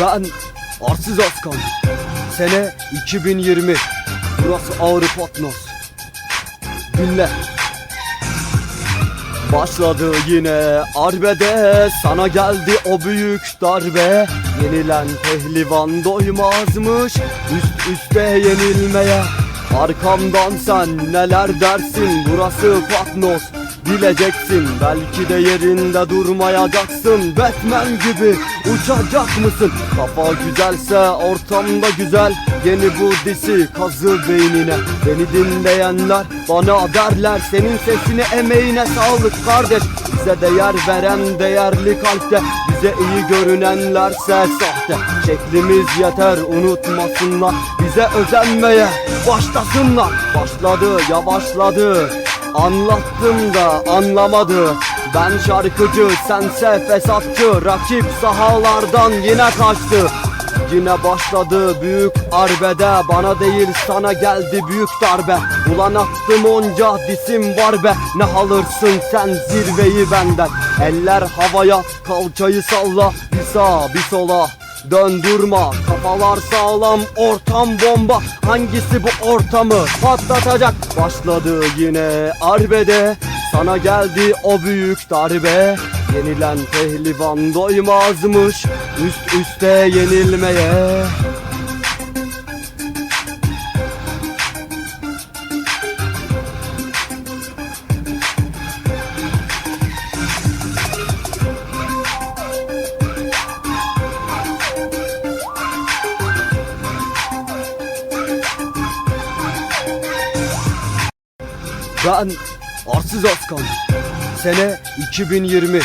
Ben Arsız Askan. Sene 2020. Burası Ağrı Patnos. Dinle. Başladı yine arbede Sana geldi o büyük darbe Yenilen pehlivan doymazmış Üst üste yenilmeye Arkamdan sen neler dersin Burası Patnos Bileceksin belki de yerinde durmayacaksın. Batman gibi uçacak mısın? Kafa güzelse ortamda güzel. Yeni bu disi kazı beynine. Beni dinleyenler bana derler Senin sesini emeğine sağlık kardeş. Bize değer veren değerli kalpte Bize iyi görünenlerse sahte. Şeklimiz yeter unutmasınlar. Bize özenmeye başlasınlar. Başladı yavaşladı Anlattım da anlamadı. Ben şarkıcı sense fesatçı Rakip sahalardan yine kaçtı. Yine başladı büyük arbede Bana değil sana geldi büyük darbe. Ulan attım onca disim var be Ne alırsın sen zirveyi benden. Eller havaya kalçayı salla Bir sağa bir sola Döndürme kafalar sağlam ortam bomba. Hangisi bu ortamı patlatacak? Başladı yine arbede. Sana geldi o büyük darbe. Yenilen pehlivan doymazmış Üst üste yenilmeye Ben Arsız Askan Sene 2020